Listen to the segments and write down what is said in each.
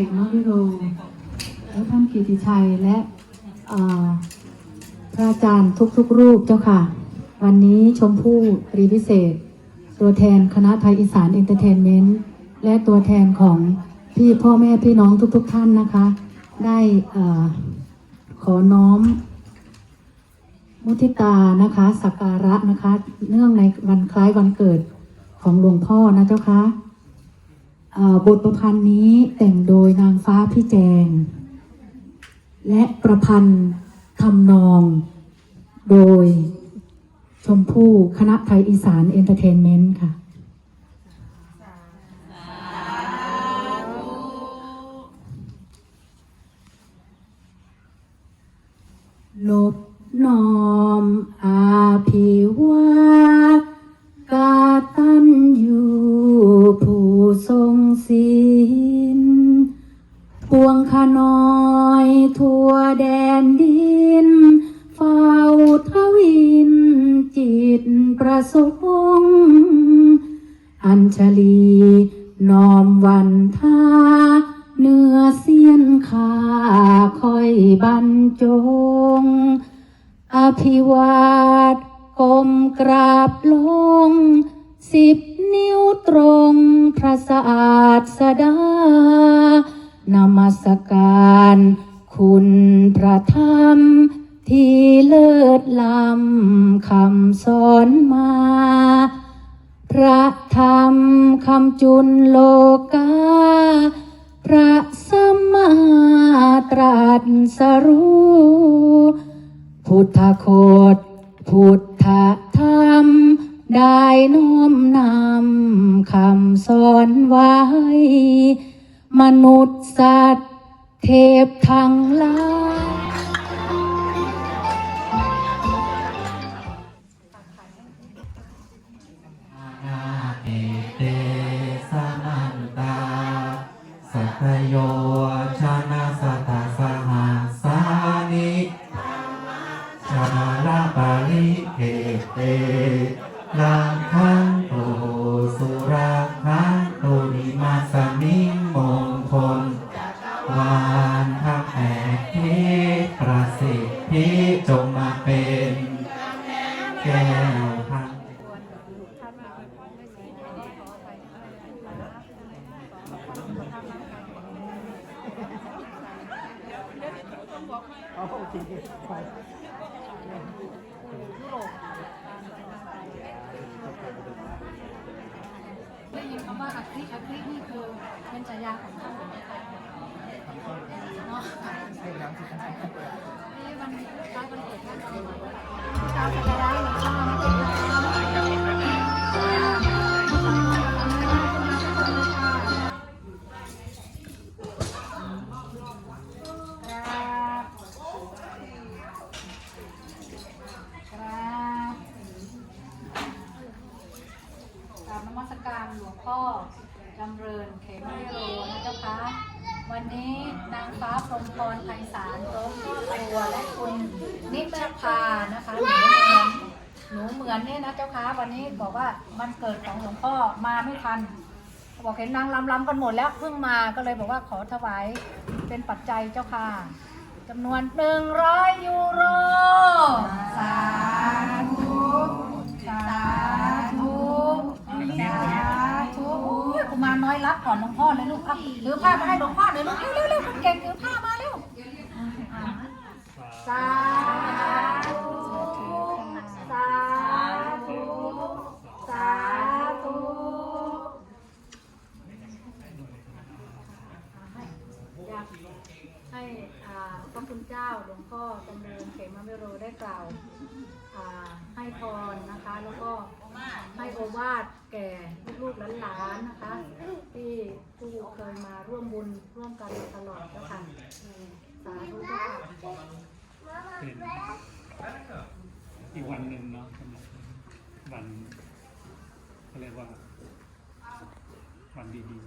เอกมวิโรและท่านกิติชัยและพระอาจารย์ทุกๆ รูปเจ้าค่ะ วันนี้ชมพู่รีพิเศษ ตัวแทนคณะไทยอีสานเอนเตอร์เทนเมนต์และตัวแทนของพี่พ่อแม่พี่น้องทุก ๆ ท่านนะคะ ได้ขอน้อม มุทิตานะคะสักการะนะคะ เนื่องในวันคล้ายวันเกิดของหลวงพ่อนะเจ้าคะเอ่อ บทประพันธ์นี้แต่งโดยนางฟ้าพี่แจง และประพันธ์ทำนอง โดยชมพู่คณะไทยอีสานเอนเตอร์เทนเมนต์ค่ะ ขน้อยทั่วแดนดิน เฝ้าทวิน จิตประสงค์อัญชลีน้อมวันทาเนื้อเสียนขาคอยบรรจง อภิวาทก้มกราบลง สิบนิ้วตรงพระศาดสดา พระธรรมคำจุนโลกา พระสัมมาตรัสรู้พุทธโคดพุทธธรรม ได้น้อมนำคำสอนไว้ มนุษย์สัตว์เทพทั้งหลาย เกเตลังคันโตสุรังคันโตนิมาสมิงมงคล วานทักแห่เทศประสิทธิจงมาเป็นแก้วพังได้ยินคำว่าอัคริอัครินี่คือ เป็นฉาย บัวและคุณนิชพานะคะหนูเหมือนหนูเหมือนเนี่ยนะเจ้าคะวันนี้บอกว่ามันเกิดของหลวงพ่อมาไม่ทันบอกเห็นนางลำลำกันหมดแล้วเพิ่งมาก็เลยบอกว่าขอถวายเป็นปัจจัยเจ้าค่ะจำนวนหนึ่งร้อยยูโรสาธุสาธุสาธุกุมารน้อยรับก่อนหลวงพ่อเลยลูกอะถือผ้ามาให้หลวงพ่อเลยลูกเร็วเร็วๆคนเก่งถือ ให้อ่าพระคุณเจ้าหลวงพ่อจำเริญเขมวิโรได้กล่าวให้พรนะคะ แล้วก็ให้โอวาทแก่ลูกหลานๆนะคะ ที่ผู้เคยมาร่วมบุญร่วมกันตลอดเจ้าค่ะสาธุค่ะเป็นอีกวันหนึ่งเนาะสำหรับวันเขาเรียกว่าวันดี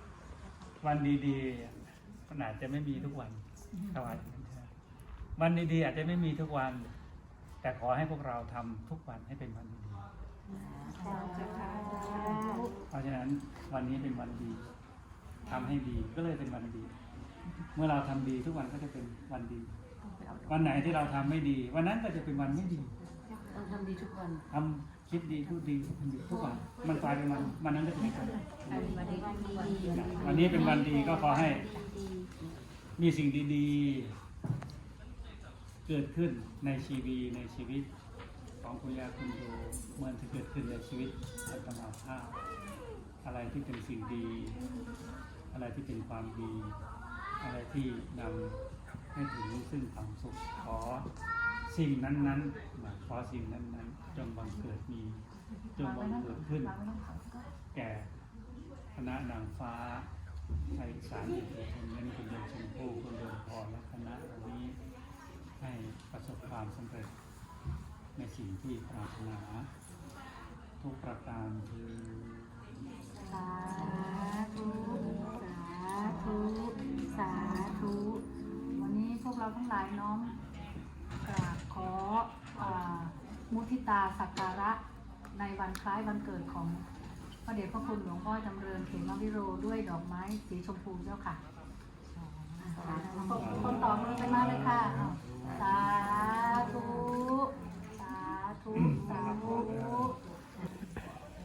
ๆ วันดีๆ มันอาจจะไม่มีทุกวันถวายวันดีๆอาจจะไม่มีทุกวัน แต่ขอให้พวกเราทำทุกวันให้เป็นวันดีๆเพราะฉะนั้นวันนี้เป็นวันดีทำให้ดีก็เลยเป็นวันดี เมื่อเราทำดีทุกวันก็จะเป็นวันดี วันไหนที่เราทำไม่ดี วันนั้นก็จะเป็นวันไม่ดีต้องทำดีทุกวันทำคิดดีพูดดีทำดีทุกวันมันกลายเป็นวันวันนั้นก็จะเป็นวันวันดีวันดีวันนี้เป็นวันดีก็ขอให้ มีสิ่งดีๆ เกิดขึ้นในชีวีในชีวิต ของคุณยาคุณโยเหมือนที่เกิดขึ้นในชีวิตอัตมาภาพ อะไรที่เป็นสิ่งดี อะไรที่เป็นความดี อะไรที่นำให้ถึงซึ่งความสุขขอสิ่งนั้นๆนะขอสิ่งนั้นๆจงบังเกิดมีจงบังเกิดขึ้น แก่คณะนางฟ้า ไทยสารเอกชนนั้นคุณเดินชมพู่คุณเดินพรและคณะเหล่านี้ให้ประสบความสำเร็จในสิ่งที่ปรารถนา ทุกประการคือสาธุสาธุสาธุวันนี้พวกเราทั้งหลายน้อมกราบขออมุทิตาสักการะในวันคล้ายวันเกิดของ ระเดชพระคุณหลวงพ่อจำเริญเขมวิโรด้วยดอกไม้สีชมพูเจ้าค่ะคนต่อมือไปมาเลยค่ะ สาธุ สาธุ สาธุ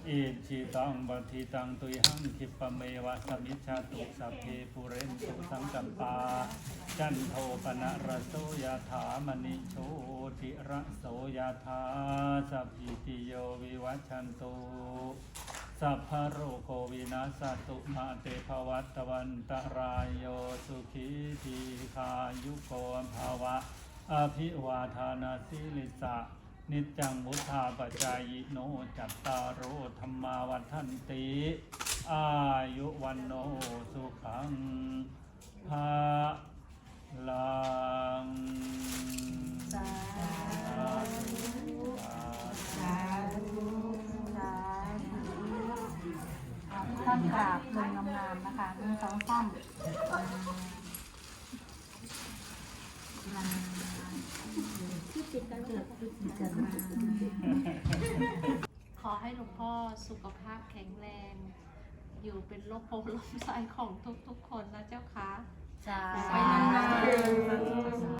อิจิตังบัติตังตุยหังคิปะเมวะสมิชาตุสัพเพปุเรนตุสังกัปปา จันโทปนะระโสยถามณิโชติระโสยถาสัพพิติโยวิวัชชันตุ สัพพโรโควินาสตุมาเตภวัตวันตรายโยสุขีทีคายุโกภาวะ อภิวาทานาสิลิสะนิจังมุทาปจายโนจัตตารโอธรรมาวัฏันติ อายุวันโนสุขังภาลังสา กราบลงงามๆนะคะหนึ่งสองสามที่ติดกันเกิดติดกันมาขอให้หลวงพ่อสุขภาพแข็งแรง อยู่เป็นโรคโพลมไส้ของทุกๆคนนะเจ้าค่ะสาไปนานๆ